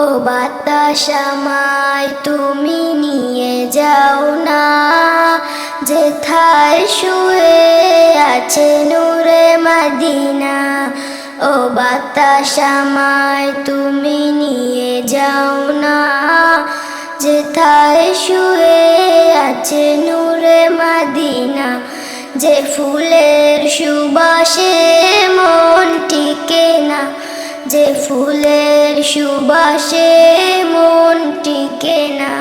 ও বাতাস আমায় তুমি নিয়ে যাও না। যেথায় শুয়ে আছে নূরে মাদিনা, ও বাতাস আমায় তুমি নিয়ে যাও না। যেথায় শুয়ে আছে নূরে মাদিনা, যে ফুলের সুবাসে মন টিকে না যে ফুলের সুবাসে মন টিকে না,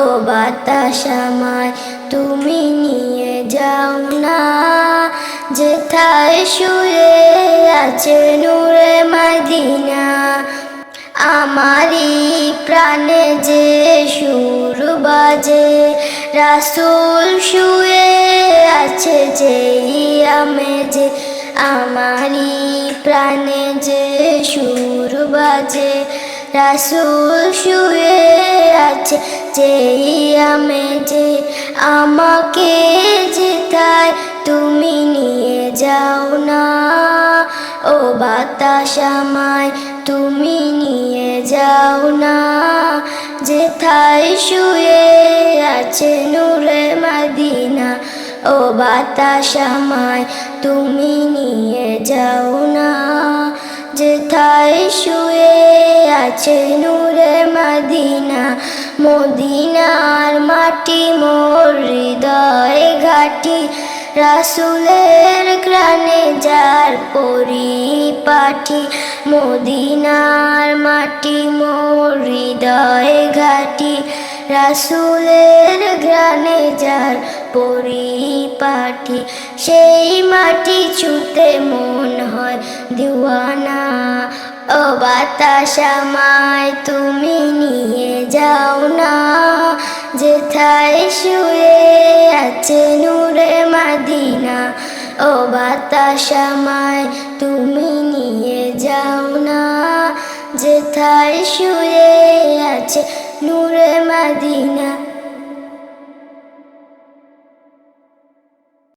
ও বাতাস আমায় তুমি নিয়ে যাও না। যেথায় শুয়ে আছে নূরে মাদিনা, আমারই প্রাণে যে সুর বাজে। রাসুল শুয়ে আছে যে আমি যে আমারই প্রাণে যে সুর বাজে, রাসুল শুয়ে আছে যে আমি যে আমাকে যেতায় তুমি নিয়ে যাও না। ও বাতাস আমায়, তুমি নিয়ে যাও না। যেথায় শুয়ে আছে নূরে মাদিনা ও বাতাস আমায় তুমি নিয়ে যাও না। যেথায় শুয়ে আছে নূরে মাদিনা, মদিনার মাটি মোর হৃদয় ঘাটি। রাসুলের গ্রানে যার পরিপাটি, মদিনার মাটি মোর হৃদয় ঘাটি। রাসুলের গ্রানে যার পরিপাটি, সেই মাটি ছুতে মন হয় দিওয়ানা। ও বাতাস আমায় তুমি নিয়ে যাও না। যেথায় শুয়ে আছে নূরে মাদিনা, ও বাতাস আমায় তুমি নিয়ে যাও না। যেথায় শুয়ে আছে নূরে মাদিনা।